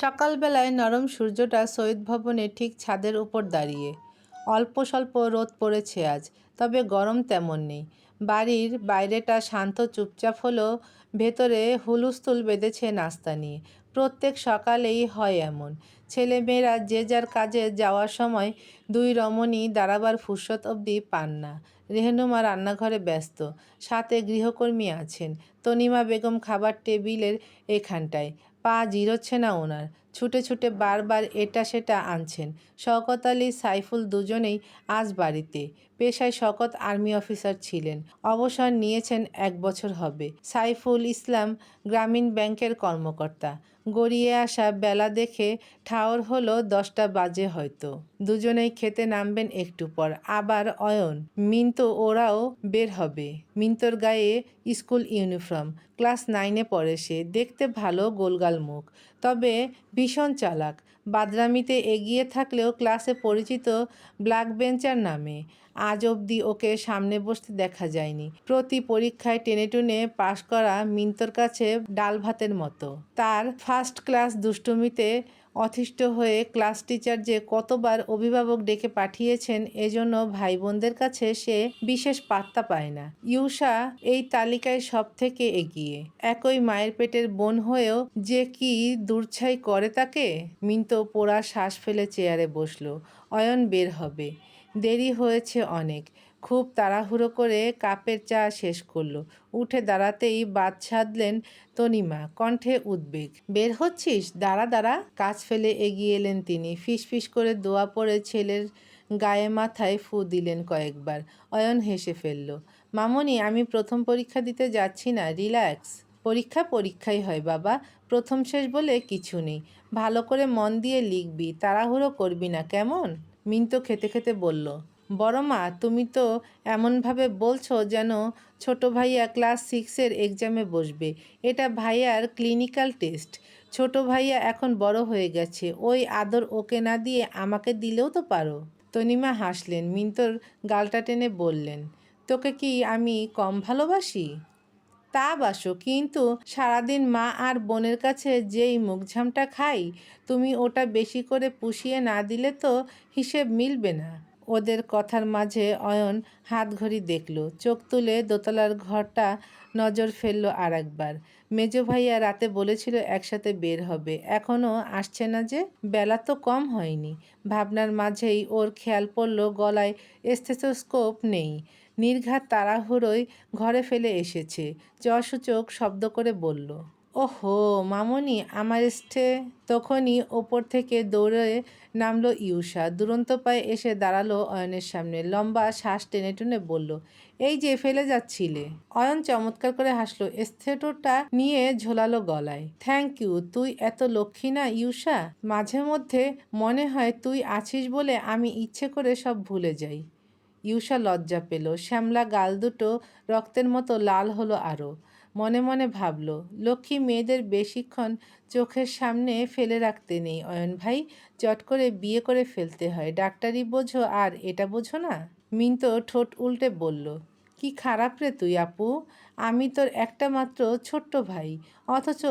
সকালবেলায় নরম সূর্যটা সৈয়দ ভবনের ঠিক ছাদের উপর দাঁড়িয়ে। অল্প স্বল্প রোদ পড়েছে আজ, তবে গরম তেমন নেই। বাড়ির বাইরেটা শান্ত চুপচাপ হলেও ভেতরে হুলুস্থুল বেঁধেছে নাস্তা নিয়ে। প্রত্যেক সকালেই হয় এমন। ছেলেমেয়েরা যে যার কাজে যাওয়ার সময় দুই রমণী দাঁড়াবার ফুরসত অবধি পান না। রেহনুমা রান্নাঘরে ব্যস্ত। সাথে গৃহকর্মী আছেন। তনিমা বেগম খাবার টেবিলের এখানটায়। পা জিরোচ্ছে না ওনার। ছুটে ছুটে বারবার এটা সেটা আনছেন। শওকত আলী, সাইফুল দুজনেই আজ বাড়িতে। পেশায় শকত আর্মি অফিসার ছিলেন। অবসর নিয়েছেন এক বছর হবে। সাইফুল ইসলাম গ্রামীণ ব্যাংকের কর্মকর্তা। গড়িয়ে আসা বেলা দেখে ঠাওর হলো দশটা বাজে হয়তো। দুজনেই খেতে নামবেন একটু পর। আবার অয়ন, মিন্ত ওরাও বের হবে। মিন্তর গায়ে স্কুল ইউনিফর্ম। ক্লাস নাইনে পড়ে সে। দেখতে ভালো গোলগাল মুখ। তবে ভীষণ চালাক। বাদরামিতে এগিয়ে থাকলেও ক্লাসে পরিচিত ব্ল্যাক বেঞ্চার নামে। আজ অবধি ওকে সামনে বসতে দেখা যায়নি। প্রতি পরীক্ষায় টেনে টুনে পাশ করা মিন্তর কাছে ডাল ভাতের মতো। তার ফার্স্ট ক্লাস দুষ্টুমিতে অতিষ্ঠ হয়ে ক্লাস টিচার যে কতবার অভিভাবক ডেকে পাঠিয়েছেন, এজন্য ভাই বোনদের কাছে সে বিশেষ পাত্তা পায় না। ইউষা এই তালিকায় সব থেকে এগিয়ে। একই মায়ের পেটের বোন হয়েও যে কি দূরছাই করে তাকে? মিন্ত পোড়া শ্বাস ফেলে চেয়ারে বসল। অয়ন বের হবে। দেরি হয়েছে অনেক। খুব তাড়াহুড়ো করে কাপের চা শেষ করল। উঠে দাঁড়াতেই বাদ সাধলেন তনিমা, কণ্ঠে উদ্বেগ। বের হচ্ছিস? দাঁড়া দাঁড়া। কাজ ফেলে এগিয়ে এলেন তিনি। ফিস ফিস করে দোয়া পড়ে ছেলের গায়ে মাথায় ফু দিলেন কয়েকবার। অয়ন হেসে ফেলল, মামনি, আমি প্রথম পরীক্ষা দিতে যাচ্ছি না, রিল্যাক্স। পরীক্ষা, পরীক্ষাই হয় বাবা, প্রথম শেষ বলে কিছু নেই। ভালো করে মন দিয়ে লিখবি, তাড়াহুড়ো করবি না, কেমন? মিন্তু খেতে খেতে বলল বড় মা, তুমি তো এমনভাবে বলছো যেন ছোট ভাইয়া ক্লাস সিক্সের এক্সামে বসবে। এটা ভাইয়ার ক্লিনিক্যাল টেস্ট। ছোট ভাইয়া এখন বড় হয়ে গেছে। ওই আদর ওকে না দিয়ে আমাকে দিলেও তো পারো। তনিমা হাসলেন মিন্তর গালটা টেনে বললেন, তোকে কি আমি কম ভালোবাসি? তা বাসো, কিন্তু সারাদিন মা আর বোনের কাছে যেই মুখঝামটা খাই, তুমি ওটা বেশি করে পুষিয়ে না দিলে তো হিসেব মিলবে না। ওদের কথার মাঝে অয়ন হাত ঘড়ি দেখল। চোখ তুলে দোতলার ঘরটা নজর ফেলল আর একবার মেজো ভাইয়া রাতে বলেছিল একসাথে বের হবে। এখনও আসছে না যে, বেলা তো কম হয়নি। ভাবনার মাঝেই ওর খেয়াল পড়ল, গলায় স্থেথোস্কোপ নেই। নির্ঘাত তাড়াহুড়োই ঘরে ফেলে এসেছে। চসূচক শব্দ করে বলল ওহো, মামনি, আমার স্টে তখনই ওপর থেকে দৌড়ে নামলো ইউষা। দুরন্ত পায়ে এসে দাঁড়াল অয়নের সামনে। লম্বা শ্বাস টেনে টেনে বলল, এই যে, ফেলে যাচ্ছিলে। অয়ন চমৎকার করে হাসলো। এস্থেটোটা নিয়ে ঝোলালো গলায়। থ্যাংক ইউ তুই এত লক্ষ্মী না ইউষা? মাঝে মধ্যে মনে হয় তুই আছিস বলে আমি ইচ্ছে করে সব ভুলে যাই। ইউষা লজ্জা পেল। শ্যামলা গাল দুটো রক্তের মতো লাল হলো আরও। মনে মনে ভাবল, লক্ষ্মী মেয়েদের বেশিক্ষণ চোখের সামনে ফেলে রাখতে নেই, অয়ন ভাই। চট করে বিয়ে করে ফেলতে হয়। ডাক্তারি বোঝো আর এটা বোঝো না? মিন্ত ঠোঁট উল্টে বলল, কি খারাপ রে তুই আপু। আমি তোর একটা মাত্র ছোট্ট ভাই। অথচ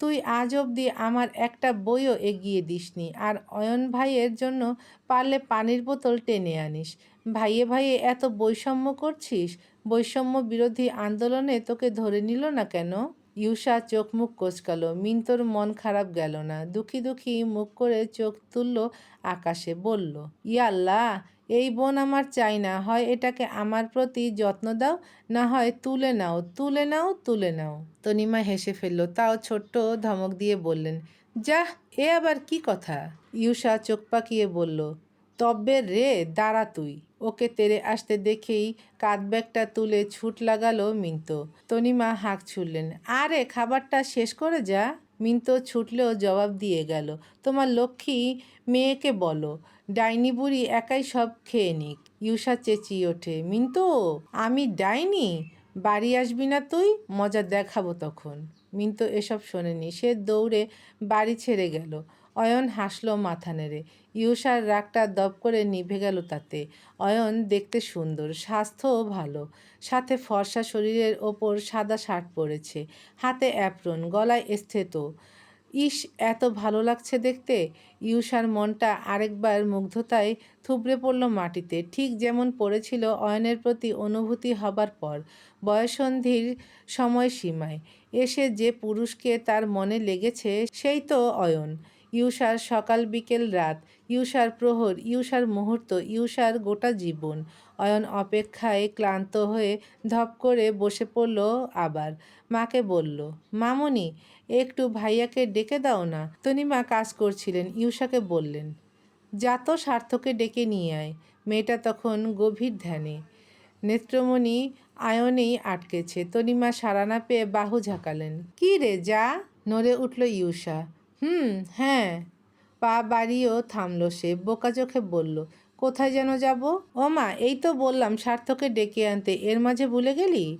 তুই আজ অবধি আমার একটা বইও এগিয়ে দিসনি। আর অয়ন ভাইয়ের জন্য পারলে পানির বোতল টেনে আনিস। ভাইয়ে ভাইয়ে এত বৈষম্য করছিস? বৈষম্য বিরোধী আন্দোলনে তোকে ধরে নিল না কেন? ইউষা চোখ মুখ কোচকালো। মিন্তর মন খারাপ গেল না। দুঃখী দুঃখী মুখ করে চোখ তুলল আকাশে, বলল ইয়াল্লা এই বোন আমার চাই না। হয় এটাকে আমার প্রতি যত্ন দাও, না হয় তুলে নাও। তুলে নাও তুলে নাও। তনিমা হেসে ফেলল। তাও ছোট্ট ধমক দিয়ে বললেন, যাহ, এ আবার কি কথা? ইউষা চোখ পাকিয়ে বলল, তবে রে, দাঁড়া তুই। ওকে তেরে আসতে দেখেই কাঁধ ব্যাগটা তুলে ছুট লাগালো মিন্ত। তনিমা হাঁক ছুড়লেন, আরে, খাবারটা শেষ করে যা। মিন্ত ছুটলেও জবাব দিয়ে গেল, তোমার লক্ষ্মী মেয়েকে বলো, ডাইনি বুড়ি একাই সব খেয়ে নিক। ইউষা চেঁচিয়ে ওঠে, মিন্তু, আমি ডাইনি? বাড়ি আসবি না তুই? মজা দেখাবো তখন। মিন্তু এসব শোনেনি। সে দৌড়ে বাড়ি ছেড়ে গেল। অয়ন হাসলো মাথা নেড়ে। ইউষার রাগটা দপ করে নিভে গেল তাতে। অয়ন দেখতে সুন্দর, স্বাস্থ্যও ভালো। সাথে ফর্সা শরীরের ওপর সাদা শার্ট পরেছে। হাতে অ্যাপ্রন, গলায় স্থেত। ইস এত ভালো লাগছে দেখতে। ইউষার মনটা আরেকবার মুগ্ধতায় থুবড়ে পড়ল মাটিতে। ঠিক যেমন পড়েছিল অয়নের প্রতি অনুভূতি হবার পর। বয়সন্ধির সময়সীমায়। এসে যে পুরুষকে তার মনে লেগেছে, সেই তো অয়ন। ইউষার সকাল বিকেল রাত, ইউষার প্রহর, ইউষার মুহূর্ত, ইউষার গোটা জীবন। অয়ন অপেক্ষায় ক্লান্ত হয়ে ধপ করে বসে পড়ল আবার। মাকে বলল, মামনি, একটু ভাইয়াকে ডেকে দাও না? তনিমা কাজ করছিলেন। ইউষাকে বললেন, যা তো স্বার্থকে ডেকে নিয়ে আয়। মেয়েটা তখন গভীর ধ্যানে। নেত্রমণি আয়নেই আটকেছে। তনিমা সাড়া না পেয়ে বাহু ঝাঁকালেন। কি রে যা? নড়ে উঠল ইউষা। হুম হ্যাঁ। পা বাড়িয়েও থামল সে। বোকা চোখে বলল, কোথায় যেন যাব? ও মা, এই তো বললাম সার্থকে ডেকে আনতে। এর মাঝে ভুলে গেলি?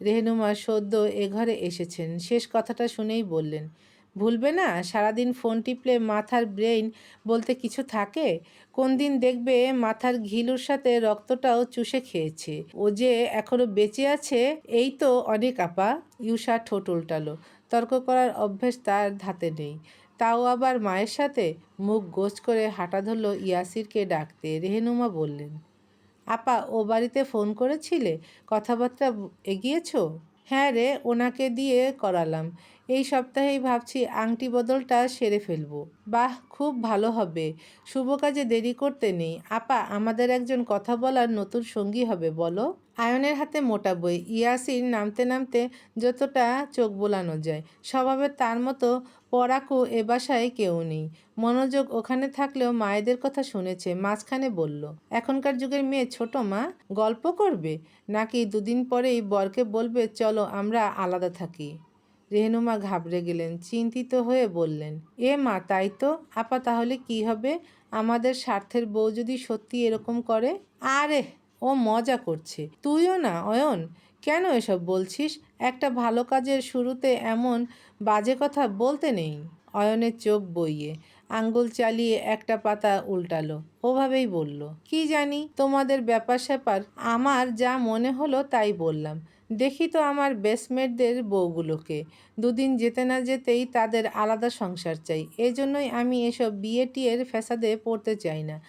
রেহনুমা সদ্য এ ঘরে এসেছেন। শেষ কথাটা শুনেই বললেন ভুলবে না? সারাদিন ফোন টিপলে মাথার ব্রেইন বলতে কিছু থাকে? কোন দিন দেখবে মাথার ঘিলুর সাথে রক্তটাও চুষে খেয়েছে। ও যে এখনও বেঁচে আছে, এই তো অনেক আপা। ইউষা ঠোঁট উল্টালো। তর্ক করার অভ্যেস তার ধাতে নেই। তাও আবার মায়ের সাথে? মুখ গোছ করে হাঁটা ধরল ইয়াসিরকে ডাকতে। রেহেনুমা বললেন, আপা, ও বাড়িতে ফোন করেছিলে? কথাবার্তা এগিয়েছো? হ্যাঁ রে, ওনাকে দিয়ে করালাম। এই সপ্তাহেই ভাবছি আংটি বদলটা সেরে ফেলব। বাহ, খুব ভালো হবে। শুভ কাজে দেরি করতে নেই। আপা, আমাদের একজন কথা বলার নতুন সঙ্গী হবে, বলো। আয়নের হাতে মোটা বই। ইয়াসির নামতে নামতে যতটা চোখ বোলানো যায়, স্বভাবে তার মতো পড়াকু এ বাসায় কেউ নেই। মনোযোগ ওখানে থাকলেও মায়েদের কথা শুনেছে, মাঝখানে বলল, এখনকার যুগের মেয়ে ছোট মা, গল্প করবে? নাকি দুদিন পরেই বরকে বলবে, চলো আমরা আলাদা থাকি? রেহনুমা ঘাবড়ে গেলেন, চিন্তিত হয়ে বললেন, এ মা, তাই তো? আপা, তাহলে কি হবে? আমাদের স্বার্থের বউ যদি সত্যি এরকম করে? আরে ও মজা করছে। তুইও না, অয়ন? কেন এসব বলছিস? একটা ভালো কাজের শুরুতে এমন বাজে কথা বলতে নেই। অয়নের চোখ বইয়ে আঙ্গুল চালিয়ে একটা পাতা উল্টালো। ওভাবেই বলল, কি জানি, তোমাদের ব্যাপার স্যাপার। আমার যা মনে হলো তাই বললাম। দেখি তো আমার বেসমেটদের বউগুলোকে। দুদিন যেতে না যেতেই তাদের আলাদা সংসার চাই। এজন্যই আমি এসব বিয়ে টিয়ের ফ্যাসাদে পড়তে চাই না।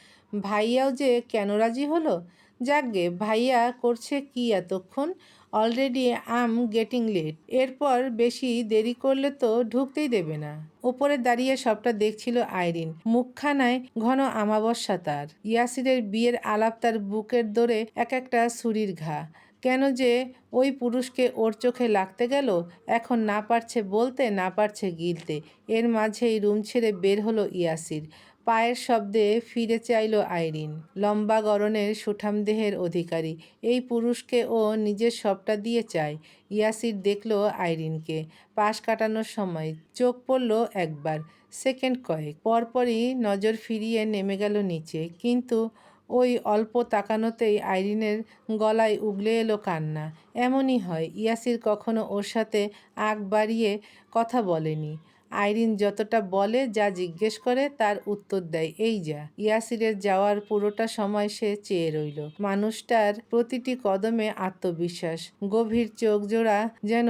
ভাইয়াও যে কেন রাজি হলো? যাকগে ভাইয়া করছে কি এতক্ষণ? অলরেডি আম গেটিং লেট এরপর বেশি দেরি করলে তো ঢুকতেই দেবে না। ওপরে দাঁড়িয়ে সবটা দেখছিল আইরিন। মুখখানায় ঘন আমাবস্যা তার। ইয়াসিরের বিয়ের আলাপ তার বুকের দোরে এক একটা ছুরির ঘা। কেন যে ওই পুরুষকে ওর চোখে লাগতে গেল, এখন না পারছে বলতে, না পারছে গিলতে। এর মাঝেই রুম ছেড়ে বের হলো ইয়াসির। পায়ের শব্দে ফিরে চাইল আইরিন, লম্বা গরনের সুঠাম দেহের অধিকারী। এই পুরুষকে ও নিজের সবটা দিয়ে চায় ইয়াসির দেখল আইরিনকে। পাশ কাটানোর সময় চোখ পড়ল একবার, সেকেন্ড কয়েক। পরপরই নজর ফিরিয়ে নেমে গেল নিচে। কিন্তু ওই অল্প তাকানোতেই আইরিনের গলায় উগলে এলো কান্না। এমনই হয়, ইয়াসির কখনো ওর সাথে আগ বাড়িয়ে কথা বলেনি। আইরিন যতটা বলে, যা জিজ্ঞেস করে, তার উত্তর দেয়, এই যা। ইয়াসিরের যাওয়ার পুরোটা সময় সে চেয়ে রইল। মানুষটার প্রতিটি কদমে আত্মবিশ্বাস, গভীর চোখ জোড়া যেন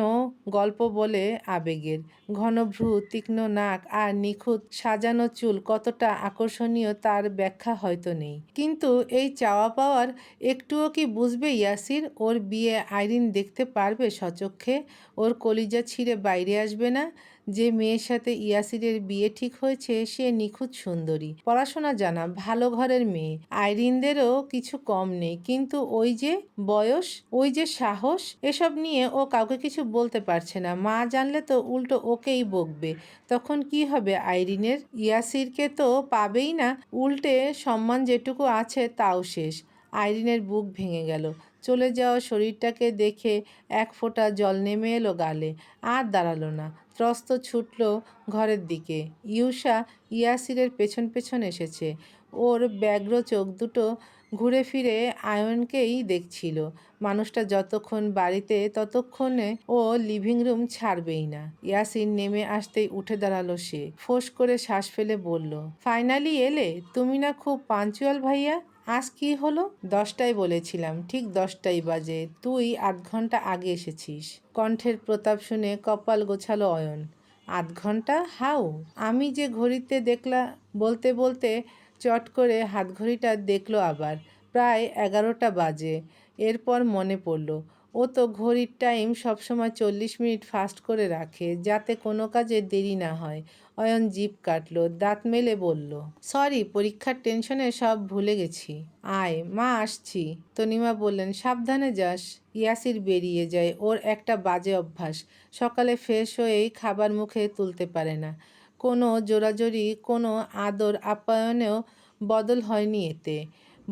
গল্প বলে আবেগের। ঘন ভ্রু, তীক্ষ্ণ নাক আর নিখুঁত সাজানো চুল কতটা আকর্ষণীয় তার ব্যাখ্যা হয়তো নেই। কিন্তু এই চাওয়া পাওয়ার একটুও কি বুঝবে ইয়াসির? ওর বিয়ে আইরিন দেখতে পারবে সচক্ষে? ওর কলিজা ছিঁড়ে বাইরে আসবে না? যে মেয়ের সাথে ইয়াসিরের বিয়ে ঠিক হয়েছে, সে নিখুঁত সুন্দরী। পড়াশোনা জানা, ভালো ঘরের মেয়ে। আইরিনদেরও কিছু কম নেই, কিন্তু ওই যে বয়স, ওই যে সাহস, এসব নিয়ে ও কাউকে কিছু বলতে পারছে না। মা জানলে তো উল্টো ওকেই বকবে। তখন কি হবে আইরিনের? ইয়াসিরকে তো পাবেই না। উল্টে সম্মান যেটুকু আছে, তাও শেষ। আইরিনের বুক ভেঙে গেল। চলে যাওয়া শরীরটাকে দেখে এক ফোঁটা জল নেমে এলো গালে। আর দাঁড়াল না। ত্রস্ত ছুটল ঘরের দিকে। ইউষা ইয়াসিরের পেছন পেছন এসেছে। ওর ব্যগ্র চোখ দুটো ঘুরে ফিরে আয়নকেই দেখছিল। মানুষটা যতক্ষণ বাড়িতে, ততক্ষণে ও লিভিং রুম ছাড়বেই না। ইয়াসিন নেমে আসতেই উঠে দাঁড়াল সে। ফোঁস করে শ্বাস ফেলে বলল, ফাইনালি এলে? তুমি না খুব পাঞ্চুয়াল ভাইয়া? আজ কি হলো? দশটায় বলেছিলাম, ঠিক দশটাই বাজে। তুই আধ ঘণ্টা আগে এসেছিস। কণ্ঠের প্রতাপ শুনে কপাল গোছালো অয়ন। আধ ঘণ্টা? হাউ আমি যে ঘড়িতে দেখলা, বলতে বলতে চট করে হাত ঘড়িটা দেখল আবার। প্রায় এগারোটা বাজে। এরপর মনে পড়ল ও তো ঘড়ির টাইম সবসময় চল্লিশ মিনিট ফাস্ট করে রাখে, যাতে কোনো কাজে দেরি না হয়। অয়ন জিভ কাটলো, দাঁত মেলে বলল সরি পরীক্ষার টেনশনে সব ভুলে গেছি। আয়, মা, আসছি। তনিমা বললেন, সাবধানে যাস। ইয়াসির বেরিয়ে যায়, ওর একটা বাজে অভ্যাস। সকালে ফ্রেশ হয়েই খাবার মুখে তুলতে পারে না। কোনো জোরাজোরি, কোনো আদর আপ্যায়নেও বদল হয়নি এতে।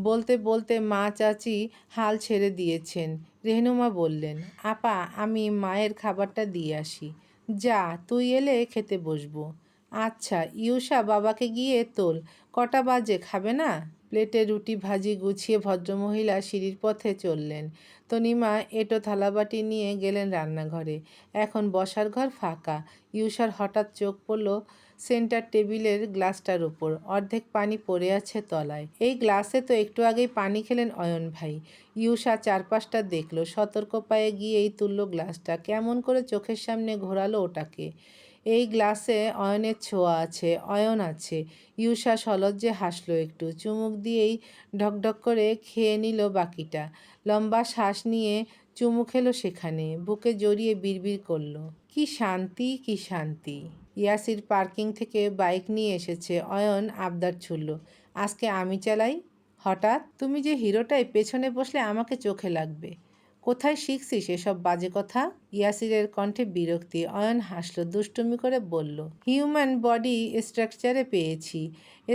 বলতে বলতে মা চাচি হাল ছেড়ে দিয়েছেন। রেহনুমা বললেন, আপা, আমি মায়ের খাবারটা দিয়ে আসি। যা, তুই এলে খেতে বসবো। আচ্ছা ইউষা বাবাকে গিয়ে তোল। কটা বাজে, খাবে না? প্লেটে রুটি ভাজি গুছিয়ে ভদ্রমহিলা সিঁড়ির পথে চললেন। তনিমা এটো থালাবাটি নিয়ে গেলেন রান্নাঘরে। এখন বসার ঘর ফাঁকা। ইউষার হঠাৎ চোখ পড়ল সেন্টার টেবিলের গ্লাসটার উপর। অর্ধেক পানি পড়ে আছে তলায়। এই গ্লাসে তো একটু আগেই পানি খেলেন অয়ন ভাই। ইউষা চারপাশটা দেখল, সতর্ক পায়ে গিয়েই তুললো গ্লাসটা। কেমন করে চোখের সামনে ঘোরালো ওটাকে। এই গ্লাসে অয়নের ছোঁয়া আছে, অয়ন আছে। ইউষা সলজ্জে হাসলো একটু, চুমুক দিয়েই ঢকঢক করে খেয়ে নিল বাকিটা। লম্বা শ্বাস নিয়ে চুমু খেলো সেখানে, বুকে জড়িয়ে বিড়বিড় করল। কি শান্তি কি শান্তি। ইয়াসির পার্কিং থেকে বাইক নিয়ে এসেছে অয়ন আবদার ছুড়ল। আজকে আমি চালাই? হঠাৎ? তুমি যে হিরোটাই, পেছনে বসলে আমাকে চোখে লাগবে। কোথায় শিখছিস এসব বাজে কথা? ইয়াসিরের কণ্ঠে বিরক্তি। অয়ন হাসলো, দুষ্টুমি করে বলল হিউম্যান বডি স্ট্রাকচারে পেয়েছি।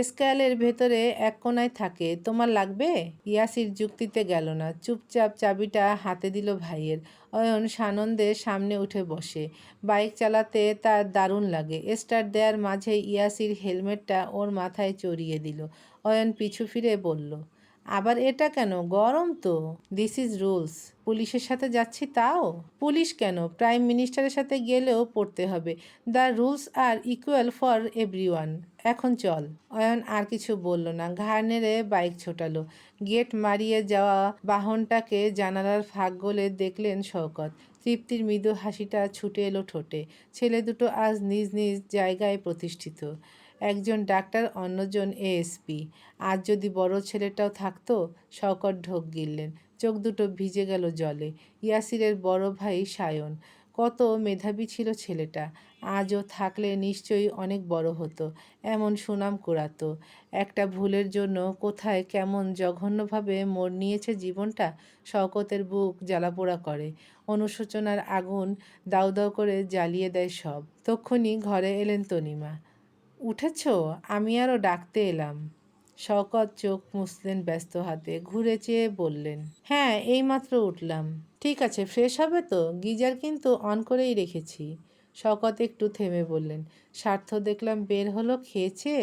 স্কেলের ভেতরে এক কোনায় থাকে। তোমার লাগবে? ইয়াসির যুক্তিতে গেল না। চুপচাপ চাবিটা হাতে দিল ভাইয়ের। অয়ন সানন্দে সামনে উঠে বসে। বাইক চালাতে তার দারুণ লাগে। স্টার্ট দেওয়ার মাঝে ইয়াসির হেলমেটটা ওর মাথায় চড়িয়ে দিল। অয়ন পিছু ফিরে বলল, আবার এটা কেন? গরম তো। দিস ইজ রুলস পুলিশের সাথে যাচ্ছি তাও? পুলিশ কেন? প্রাইম মিনিস্টারের সাথে গেলেও পড়তে হবে। The rules are equal for everyone. এখন চল। অয়ন আর কিছু বলল না। ঘাড় নেড়ে বাইক ছোটালো। গেট মারিয়ে যাওয়া বাহনটাকে জানালার ফাঁক গলে দেখলেন শওকত। তৃপ্তির মৃদু হাসিটা ছুটে এলো ঠোঁটে। ছেলে দুটো আজ নিজ নিজ জায়গায় প্রতিষ্ঠিত। একজন ডাক্তার, অন্যজন এএসপি আজ যদি বড় ছেলেটাও থাকতো শকট ঢোক গিললেন। চোখ দুটো ভিজে গেল জলে। ইয়াসিরের বড় ভাই সায়ন। কত মেধাবী ছিল ছেলেটা। আজও থাকলে নিশ্চয়ই অনেক বড় হতো। এমন সুনাম কুড়াতো। একটা ভুলের জন্য কোথায় কেমন জঘন্যভাবে মোড় নিয়েছে জীবনটা, শওকতের বুক জ্বালাপোড়া করে। অনুশোচনার আগুন দাউ দাউ করে জ্বালিয়ে দেয় সব। তক্ষুনি ঘরে এলেন তনিমা। উঠেছ? আমি আরও ডাকতে এলাম। শওকত চোখ মুছলেন ব্যস্ত হাতে, ঘুরে চেয়ে বললেন হ্যাঁ এইমাত্র উঠলাম। ঠিক আছে, ফ্রেশ হবে তো? গিজার কিন্তু অন করেই রেখেছি। শওকত একটু থেমে বললেন, স্বার্থ দেখলাম বের হলো খেয়েছে?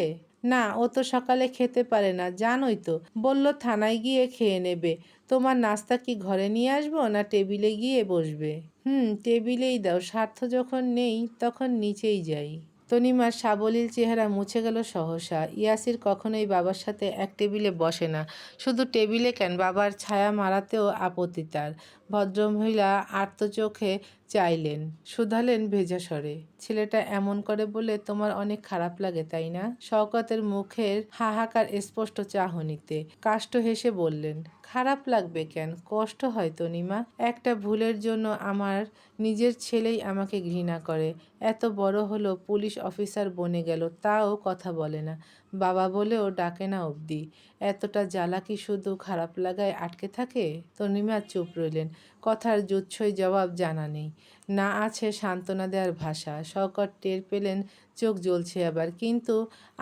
না, ও তো সকালে খেতে পারে না, জানোই তো। বলল থানায় গিয়ে খেয়ে নেবে। তোমার নাস্তা কি ঘরে নিয়ে আসব না টেবিলে গিয়ে বসবে? হুম, টেবিলেই দাও, স্বার্থ যখন নেই তখন নিচেই যাই। তনিমার সাবলীল চেহারা মুছে গেল সহসা। ইয়াসির কখনোই বাবার সাথে এক টেবিলে বসে না। শুধু টেবিলে কেন? বাবার ছায়া মারাতেও আপত্তি তার। ভদ্রমহিলা আর্তচোখে চাইলেন, শুধালেন ভেজা স্বরে। ছেলেটা এমন করে বলে তোমার অনেক খারাপ লাগে, তাই না? শওকতের মুখের হাহাকার স্পষ্ট চাহনিতে। কাষ্ট হেসে বললেন খারাপ লাগবে কেন? কষ্ট হয় তনিমা একটা ভুলের জন্য আমার নিজের ছেলেই আমাকে ঘৃণা করে। এত বড় হলো পুলিশ অফিসার বনে গেল, তাও কথা বলে না। বাবা বলেও ডাকে না অবধি। এতটা জ্বালা কি শুধু খারাপ লাগায় আটকে থাকে? তো তনিমা চুপ রইলেন। কথার জুচ্ছই জবাব জানা নেই। না আছে সান্ত্বনা দেওয়ার ভাষা। শকট টের পেলেন চোখ জ্বলছে আবার, কিন্তু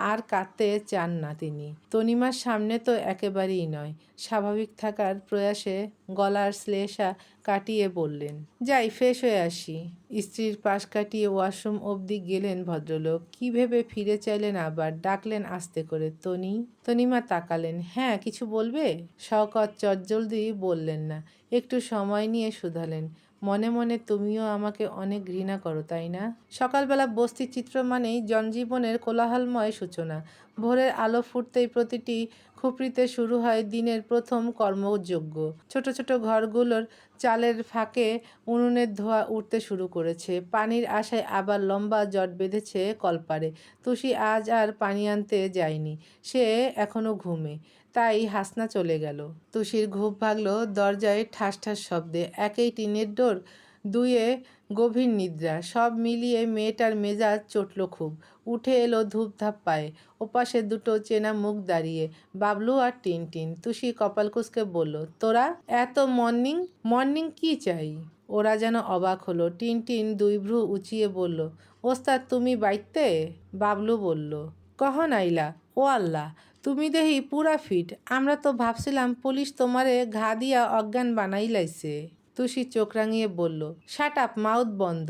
আর কাঁদতে চান না তিনি। তনিমার সামনে তো একেবারেই নয়, স্বাভাবিক থাকার প্রয়াসে গলার শ্লেষা কাটিয়ে বললেন, যাই, ফ্রেশ হয়ে আসি। স্ত্রীর পাশ কাটিয়ে ওয়াশরুম অবধি গেলেন ভদ্রলোক। কি ভেবে ফিরে চাইলেন আবার? ডাকলেন আস্তে করে। তনি তনিমা তাকালেন হ্যাঁ কিছু বলবে? শওকত চটজলদি বললেন না, একটু সময় নিয়ে শুধালেন। মনে মনে তুমিও আমাকে অনেক ঘৃণা করো, তাই না? সকালবেলা বস্তি চিত্র মানেই জনজীবনের কোলাহলময় সূচনা। ভোরের আলো ফুটতেই প্রতিটি খুপড়িতে শুরু হয় দিনের প্রথম কর্মযজ্ঞ। ছোট ছোট ঘরগুলোর চালের ফাঁকে উনুনের ধোঁয়া উঠতে শুরু করেছে। পানির আশায় আবার লম্বা জট বেঁধেছে কলপারে। তুষি আজ আর পানি আনতে যায়নি। সে এখনও ঘুমে। তাই হাসনা চলে গেল। তুষির ঘুম ভাগলো দরজায় ঠাস ঠাস শব্দে। একেই টিনের ডোর দুয়ে গভীর নিদ্রা। সব মিলিয়ে মেয়েটার মেজাজ চটল খুব। উঠে এলো ধূপধাপ পায়ে। ওপাশে দুটো চেনা মুখ দাঁড়িয়ে। বাবলু আর টিনটিন। তুষি কপাল কুসকে বলল, তোরা? এত মর্নিং? মর্নিং কি চাই? ওরা যেন অবাক হলো। টিনটিন দুই ভ্রু উঁচিয়ে বলল, ওস্তাদ, তুমি বাইতে? বাবলু বলল কখন আইলা ও আল্লাহ, তুমি দেহি পুরা ফিট। আমরা তো ভাবছিলাম পুলিশ তোমারে ঘা দিয়া অজ্ঞান বানাই লাইছে তুষি চোখ রাঙিয়ে বলল, শাট আপ, মাউথ বন্ধ।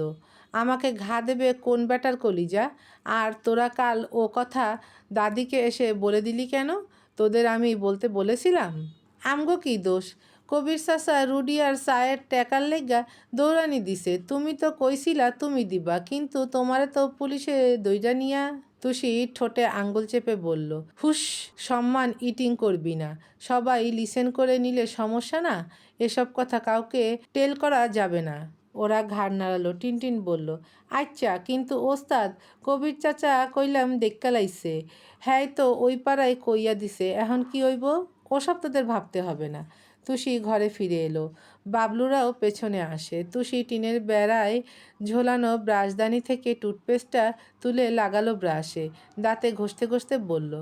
আমাকে ঘা দেবে কোন ব্যাটার কলিজা? আর তোরা কাল ও কথা দাদিকে এসে বলে দিলি কেন? তোদের আমি বলতে বলেছিলাম। আমগো কি দোষ? কবির চাচা রুডি আর সায়ের ট্যাকার লেগা দৌড়ানি দিছে। তুমি তো কইছিলা তুমি দিবা, কিন্তু তোমারে তো পুলিশে দইরা নিয়া তুষি ঠোঁটে আঙ্গুল চেপে বলল হুস সম্মান ইটিং করবি না। সবাই লিসেন করে নিলে সমস্যা না? এসব কথা কাউকে টেল করা যাবে না। ওরা ঘাড় নাড়ালো। টিনটিন বলল আচ্ছা কিন্তু ওস্তাদ, কবির চাচা কইলাম দেখালাইছে হ্যাঁ তো ওই পাড়ায় কইয়া দিছে। এখন কি হইব? ওসব তোদের ভাবতে হবে না। তুষি ঘরে ফিরে এলো। বাবলুরাও পেছনে আসে। তুষি টিনের বেড়ায় ঝোলানো ব্রাশদানি থেকে টুথপেস্টটা তুলে লাগালো ব্রাশে। দাঁতে ঘষতে ঘষতে বলল,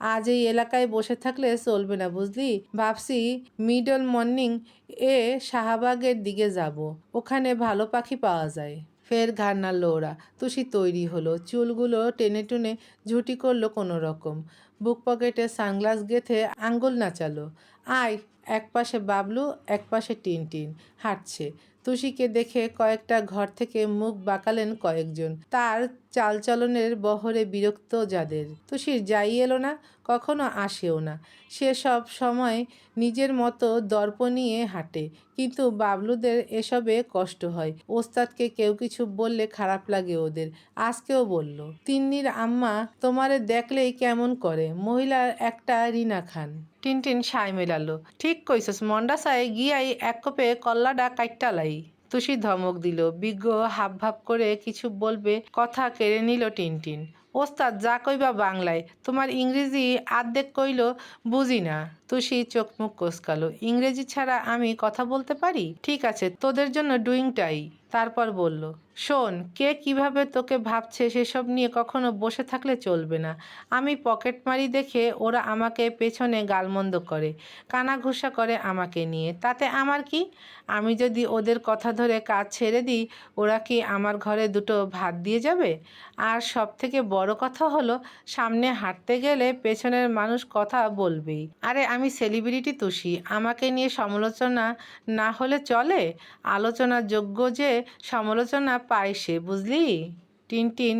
আজ এই এলাকায় বসে থাকলে চলবে না বুঝলি? ভাবছি মিডল মর্নিং এ শাহবাগের দিকে যাব। ওখানে ভালো পাখি পাওয়া যায়। ফের ঘাড় নাড়ল ওরা। তুষি তৈরি হলো। চুলগুলো টেনে টুনে ঝুটি করল কোনো রকম। বুক পকেটে সানগ্লাস গেথে আঙ্গুল নাচালো। আয় এক পাশে বাবলু, এক পাশে টিনটিন, হাঁটছে। তুষিকে দেখে কয়েকটা ঘর থেকে মুখ বাঁকালেন কয়েকজন। তার চালচলনের বহরে বিরক্ত যাদের। তুষির যাই এলো না, কখনো আসেও না। সে সব সময় নিজের মতো দর্প নিয়ে হাঁটে। কিন্তু বাবলুদের এসবে কষ্ট হয়। ওস্তাদকে কেউ কিছু বললে খারাপ লাগে ওদের। আজকেও বলল, তিন্নির আম্মা তোমারে দেখলেই কেমন করে? মহিলার একটা রিনা খান। টিনটিন সায় মেলালো। ঠিক কইসস কইছস মন্ডাসায় গিয়াই এক কপে কল্লাডা কাইটালাই তুষি ধমক দিল। বিজ্ঞ হাব ভাব করে কিছু বলবে, কথা কেড়ে নিল টিনটিন ওস্তাদ, যা কইবা বাংলায়। তোমার ইংরেজি আর্ধেক কইল বুঝি না। তুষি চোখ মুখ কোসকালো। ইংরেজি ছাড়া আমি কথা বলতে পারি? ঠিক আছে, তোদের জন্য ডুইংটাই। তারপর বলল, শোন, কে কীভাবে তোকে ভাবছে সেসব নিয়ে কখনো বসে থাকলে চলবে না। আমি পকেট মারি দেখে ওরা আমাকে পেছনে গালমন্দ করে, কানাঘুষা করে আমাকে নিয়ে। তাতে আমার কি? আমি যদি ওদের কথা ধরে কাজ ছেড়ে দিই, ওরা কি আমার ঘরে দুটো ভাত দিয়ে যাবে? আর সব থেকে বড় কথা হলো, সামনে হাঁটতে গেলে পেছনের মানুষ কথা বলবেই। আরে, আমি সেলিব্রিটি তুষি। আমাকে নিয়ে সমালোচনা না হলে চলে? আলোচনার যোগ্য যে সমালোচনা পায় সে, বুঝলি? টিনটিন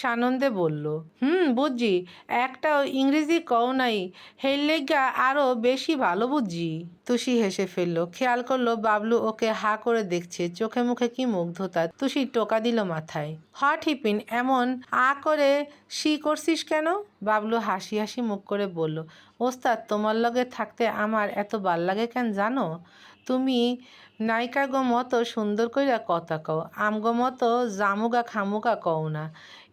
সানন্দে বলল, হুম বুঝি একটাও ইংরেজি কও নাই, হের লেগা আরও বেশি ভালো বুঝি। তুষি হেসে ফেলল। খেয়াল করল বাবলু ওকে হা করে দেখছে, চোখে মুখে কি মুগ্ধতা। তুষি টোকা দিল মাথায় হট হিপিন এমন আ করে সি করছিস কেন? বাবলু হাসি হাসি মুখ করে বলল, ওস্তাদ, তোমার লগে থাকতে আমার এত ভালো লাগে কেন জানো? তুমি নায়িকা গো মতো সুন্দর কইরা কথা কও আমগো মতো জামুগা খামুগা কও না।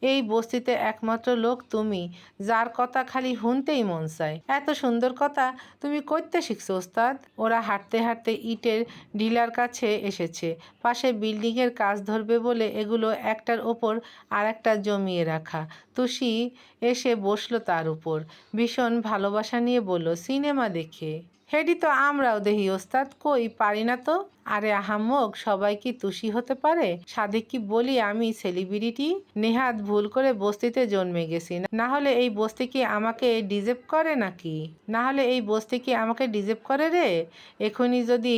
এই বস্তিতে একমাত্র লোক তুমি, যার কথা খালি শুনতেই মন চায়। এত সুন্দর কথা তুমি কইতে শিখছো ওস্তাদ ওরা হাঁটতে হাঁটতে ইটের ডিলার কাছে এসেছে। পাশে বিল্ডিংয়ের কাজ ধরবে বলে এগুলো একটার ওপর আর একটা জমিয়ে রাখা। তুষি এসে বসল তার উপর। ভীষণ ভালোবাসা নিয়ে বলল, সিনেমা দেখে। হেডি তো আমরাও দেহি, ওস্তাদ কই? পারি না তো? আরে আহাম্মক, সবাই কি তুষি হতে পারে? সাদিক কি বলি, আমি সেলিব্রিটি নেহাত ভুল করে বস্তিতে জন্মে গেছি। না হলে এই বস্তি কি আমাকে ডিজেভ করে নাকি? না হলে এই বস্তি কি আমাকে ডিজেভ করে রে? এখনই যদি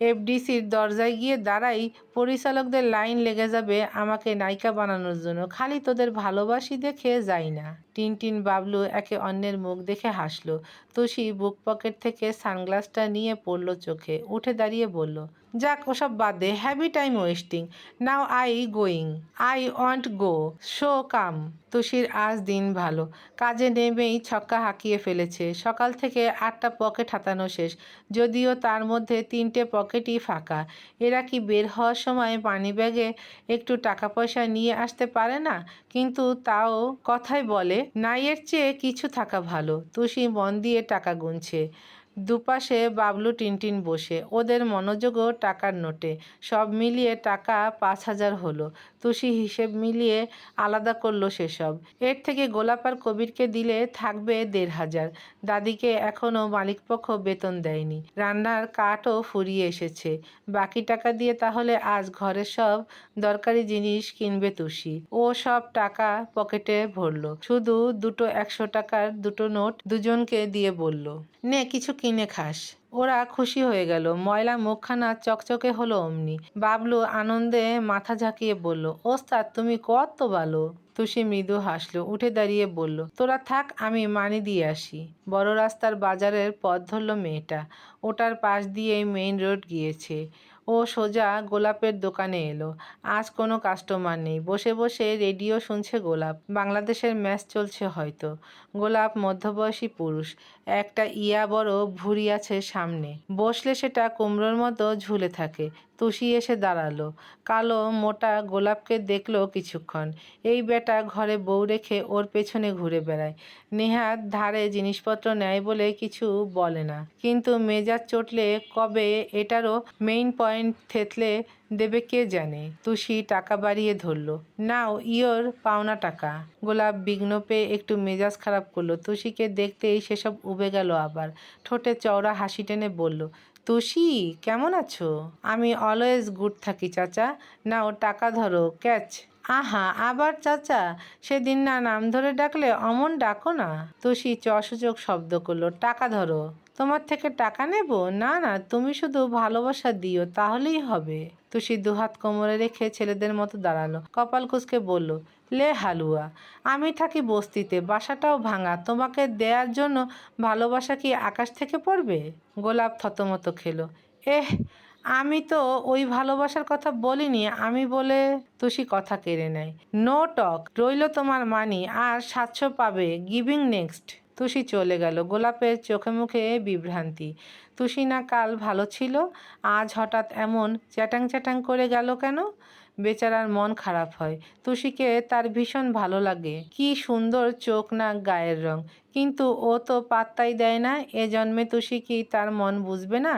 এফডিসির দরজায় গিয়ে দাঁড়াই পরিচালকদের লাইন লেগে যাবে আমাকে নায়িকা বানানোর জন্য। খালি তোদের ভালোবাসি দেখে যাই না। টিনটিন বাবলু একে অন্যের মুখ দেখে হাসলো। তুষি বুক পকেট থেকে সানগ্লাসটা নিয়ে পড়ল চোখে। উঠে দাঁড়িয়ে বলল যাক, ওসব বাদ দে। Heavy time wasting now I going I want go show come তুষির আজ দিন ভালো। কাজে নেমেই ছক্কা হাঁকিয়ে ফেলেছে। সকাল থেকে আটটা পকেট হাতানো শেষ। যদিও তার মধ্যে তিনটে পকেটই ফাঁকা। এরা কি বের হওয়ার সময় মানি ব্যাগে একটু টাকা পয়সা নিয়ে আসতে পারে না? কিন্তু তাও কথাই বলে, নাইয়ের চেয়ে কিছু থাকা ভালো। তুষি মন দিয়ে টাকা গুনছে। দুপাশে বাবলু টিনটিন বসে। ওদের মনোযোগও টাকার নোটে। সব মিলিয়ে টাকা পাঁচ হাজার হলো। তুষি হিসেব মিলিয়ে আলাদা করল সেসব। এর থেকে গোলাপ আর কবিরকে দিলে থাকবে দেড় হাজার। দাদিকে এখনও মালিকপক্ষ বেতন দেয়নি। রান্নার কাঠও ফুরিয়ে এসেছে। বাকি টাকা দিয়ে তাহলে আজ ঘরের সব দরকারি জিনিস কিনবে তুষি। ও সব টাকা পকেটে ভরলো। শুধু দুটো একশো টাকার দুটো নোট দুজনকে দিয়ে বলল, নে, কিছু কিনে খাস। ওরা খুশি হয়ে গেল। ময়লা মুখখানা চকচকে হলো অমনি। বাবলু আনন্দে মাথা ঝাঁকিয়ে বলল, ওস্তাদ, তুমি কত ভালো? তুষি মৃদু হাসলো, উঠে দাঁড়িয়ে বলল, তোরা থাক, আমি মানি দিয়ে আসি। বড় রাস্তার বাজারের পথ ধরল মেয়েটা। ওটার পাশ দিয়েই মেইন রোড গিয়েছে। ও সোজা গোলাপের দোকানে এলো। আজ কোনো কাস্টমার নেই। বসে বসে রেডিও শুনছে গোলাপ। বাংলাদেশের ম্যাচ চলছে হয়তো। গোলাপ মধ্যবয়সী পুরুষ। একটা ইয়া বড় ভুঁড়ি আছে সামনে। বসলে সেটা কুমড়োর মতো ঝুলে থাকে। তুষি এসে দাঁড়াল। কালো, মোটা গোলাপকে দেখল কিছুক্ষণ। এই বেটা ঘরে বউ রেখে ওর পেছনে ঘুরে বেড়ায়। নেহাত ধারে জিনিসপত্র নেয় বলে কিছু বলে না। কিন্তু মেজাজ চটলে কবে এটারও মেইন পয়েন্ট থেতলে দেবে কে জানে? তুষি টাকা বাড়িয়ে ধরলো। নাও, ইয়োর পাওনা টাকা। গোলাপ বিঘ্ন পেয়ে একটু মেজাজ খারাপ করল। তুষিকে দেখতেই সেসব উবে গেল আবার। ঠোঁটে চওড়া হাসি টেনে বলল, তুষি, কেমন আছো? আমি অলওয়েজ গুড থাকি, চাচা। নাও, টাকা ধরো ক্যাচ আহা, আবার চাচা? সেদিন না নাম ধরে ডাকলে অমন ডাকো না? তুষি চসূচক শব্দ করল, টাকা ধরো। তোমার থেকে টাকা নেব? না না, তুমি শুধু ভালোবাসা দিও, তাহলেই হবে। তুষি দুহাত কোমরে রেখে ছেলেদের মতো দাঁড়াল। কপাল কুচকে বলল, লে হালুয়া, আমি থাকি বস্তিতে, বাসাটাও ভাঙা। তোমাকে দেওয়ার জন্য ভালোবাসা কি আকাশ থেকে পড়বে? গোলাপ থতমত খেলো, এহ, আমি তো ওই ভালোবাসার কথা বলিনি, আমি বলে তুষি কথা কেড়ে নেয়। নো টক, রইল তোমার মানি, আর সাতশো পাবে, গিভিং নেক্সট। তুষি চলে গেল। গোলাপের চোখে মুখে বিভ্রান্তি। তুষি না কাল ভালো ছিল? আজ হঠাৎ এমন চ্যাটাং চ্যাটাং করে গেল কেন? বেচারার মন খারাপ হয়। তুষিকে তার ভীষণ ভালো লাগে। কি সুন্দর চোখ না গায়ের রং। কিন্তু ও তো পাত্তাই দেয় না। এ জন্মে তুষি কি তার মন বুঝবে না?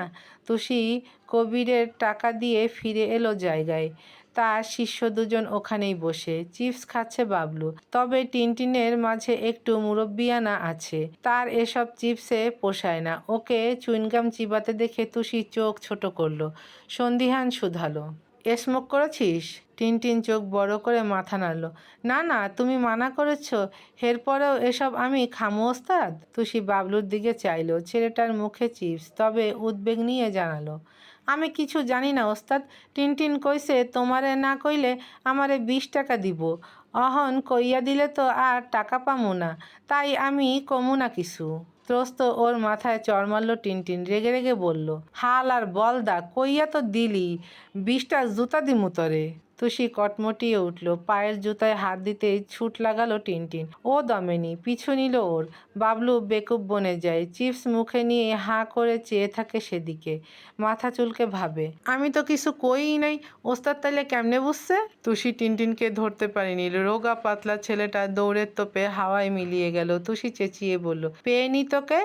তুষি কবিরের টাকা দিয়ে ফিরে এলো জায়গায়। তার শিষ্য দুজন ওখানেই বসে চিপস খাচ্ছে বাবলু। তবে টিনটিনের মাঝে একটু মুরব্বিয়ানা আছে। তার এসব চিপসে পোষায় না। ওকে চুইনগাম চিবাতে দেখে তুষি চোখ ছোট করল। সন্ধিহান শুধালো। স্মোক করেছিস? টিনটিন চোখ বড় করে মাথা নাড়ল। না না, তুমি মানা করেছ। এরপরেও এসব আমি খামো, ওস্তাদ? তুষি বাবলুর দিকে চাইলো। ছেলেটার মুখে চিপস, তবে উদ্বেগ নিয়ে জানালো। আমি কিছু জানি না, ওস্তাদ। টিনটিন কইছে, তোমারে না কইলে আমারে বিশ টাকা দিব। অহন কইয়া দিলে তো আর টাকা পামু না। তাই আমি কমু না কিছু। ত্রস্ত ওর মাথায় চড় মারল টিনটিন, রেগে রেগে বলল, হাল আর বলদা কইয়া তো দিলি। বিশটা জুতা দিমু তরে। তুষি কটমটিয়ে উঠল। পায়ের জুতায় হাত দিতেই ছুট লাগালো টিনটিন। ও দমেনি, পিছু নিল ওর। বাবলু বেকুব বনে যায়। চিপস মুখে নিয়ে হাঁ করে চেয়ে থাকে সেদিকে। মাথা চুলকে ভাবে, আমি তো কিছু কই নাই। ওস্তাদ তাইলে কেমনে বুঝছে? তুষি টিনটিনকে ধরতে পারিনি। রোগা পাতলা ছেলেটা দৌড়ের তোপে হাওয়ায় মিলিয়ে গেল। তুষি চেঁচিয়ে বলল, পেয়ে নি তোকে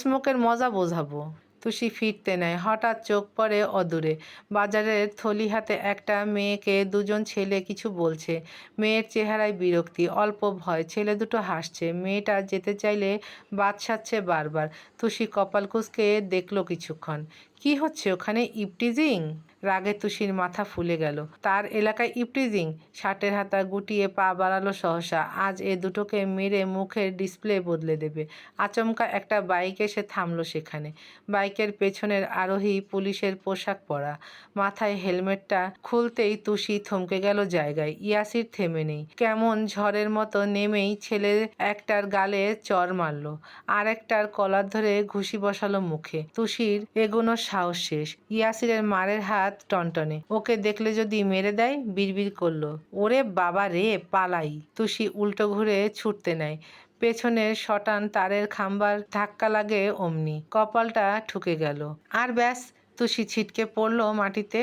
স্মোকের মজা বোঝাবো। তুষি ফিরতে নেয়। হঠাৎ চোখ পড়ে অদূরে। বাজারের থলি হাতে একটা মেয়েকে দুজন ছেলে কিছু বলছে। মেয়ের চেহারায় বিরক্তি, অল্প ভয়, ছেলে দুটো হাসছে। মেয়েটা যেতে চাইলে বাদ সাচ্ছে বারবার। তুষি কপাল কুচকে দেখল কিছুক্ষণ। কি হচ্ছে ওখানে ইপটিজিং? রাগে তুষির মাথা ফুলে গেল। তার এলাকায় ইপটিজিং, শার্টের হাতা গুটিয়ে পা বাড়ালো সহসা। আজ এ দুটোকে মেরে মুখের ডিসপ্লে বদলে দেবে। আচমকা একটা বাইক এসে থামলো সেখানে। বাইকের পেছনের আরোহী পুলিশের পোশাক পরা। মাথায় হেলমেটটা খুলতেই তুষি থমকে গেল জায়গায়। ইয়াসির থেমে নেই। কেমন ঝড়ের মতো নেমেই ছেলে একটার গালে চর মারলো। আর একটার কলার ধরে ঘুষি বসালো মুখে। তুষির এগোনোর সাহস শেষ। ইয়াসিরের মারের হাত টনটনে। ওকে দেখলে যদি মেরে দেয়, বিড়বিড় করল। ওরে বাবা রে, পালাই। তুষি উল্টো ঘুরে ছুটতে নেয়। পেছনের শটান তারের খাম্বার ধাক্কা লাগে অমনি। কপালটা ঠুকে গেল। আর ব্যাস তুষি ছিটকে পড়ল মাটিতে।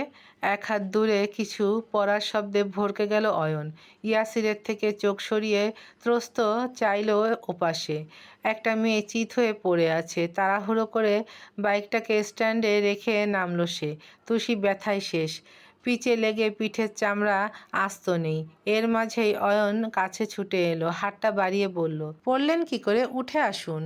এক হাত দূরে কিছু পড়ার শব্দে ভরকে গেল অয়ন। ইয়াসিরের থেকে চোখ সরিয়ে ত্রস্ত চাইল ওপাশে। একটা মেয়ে চিত হয়ে পড়ে আছে। তাড়াহুড়ো করে বাইকটাকে স্ট্যান্ডে রেখে নামলো সে। তুষি ব্যথায় শেষ। পিচে লেগে পিঠের চামড়া আস্ত নেই। এর মাঝেই অয়ন কাছে ছুটে এলো। হাতটা বাড়িয়ে বলল, পড়লেন কি করে? উঠে আসুন।